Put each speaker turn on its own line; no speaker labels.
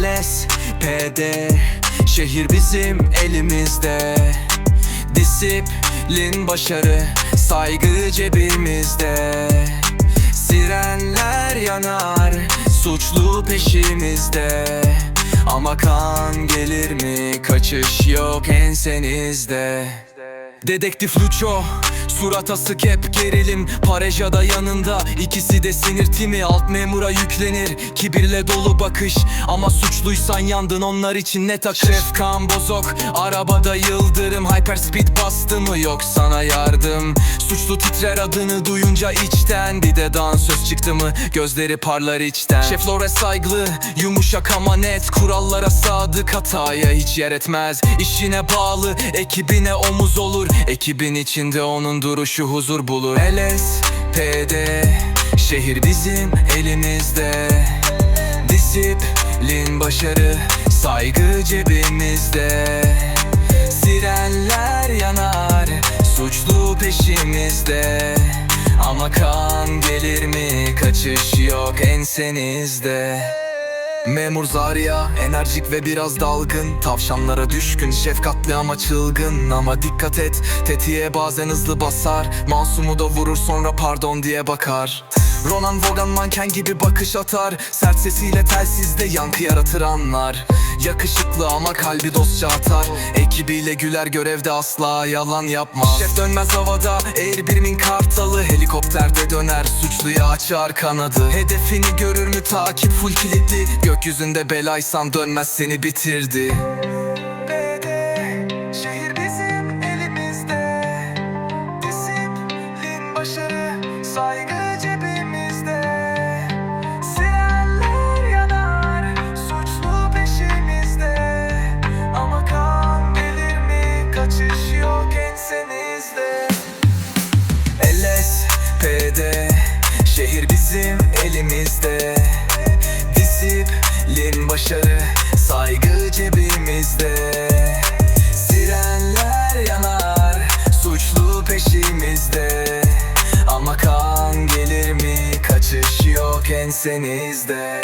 LSPD Şehir bizim elimizde. Disiplin başarı Saygı cebimizde. Sirenler yanar Suçlu peşimizde. Ama kan gelir mi? Kaçış yok ensenizde. Dedektif Lucho Surat asık hep gerilim. Pareja da yanında. İkisi de sinir timi. Alt memura yüklenir. Kibirle dolu bakış. Ama suçluysan yandın onlar için ne takış? Şef kan bozok. Arabada yıldırım. Hyperspeed bastı mı? Yok sana yardım. Suçlu titrer adını duyunca içten. Bir de dansöz çıktı mı? Gözleri parlar içten. Şef saygılı. Yumuşak ama net. Kurallara sadık. Hataya hiç yer etmez. İşine bağlı. Ekibine omuz olur. Ekibin içinde onun duruşu huzur bulur. LSPD Şehir bizim elimizde. Disiplin başarı Saygı cebimizde. Sirenler yanar Suçlu peşimizde. Ama kan gelir mi? Kaçış yok ensenizde Memur Zarya enerjik ve biraz dalgın. Tavşanlara düşkün şefkatli ama çılgın. Ama dikkat et tetiğe bazen hızlı basar. Masumu da vurur sonra pardon diye bakar. Ronan Vogan manken gibi bakış atar. Sert sesiyle telsizde yankı yaratır anlar. Yakışıklı ama kalbi dostça atar. Ekibiyle güler görevde asla yalan yapmaz. Şef dönmez havada eğer birimin kartalı. Helikopterde döner suçluya açar kanadı. Hedefini görür mü? Takip full kilitli Gökyüzünde belaysan dönmez seni bitirdi. Şehir bizim elimizde başarı Saygı cebimizde. Sirenler yanar Suçlu peşimizde. Ama kan gelir mi? Kaçış yok ensenizde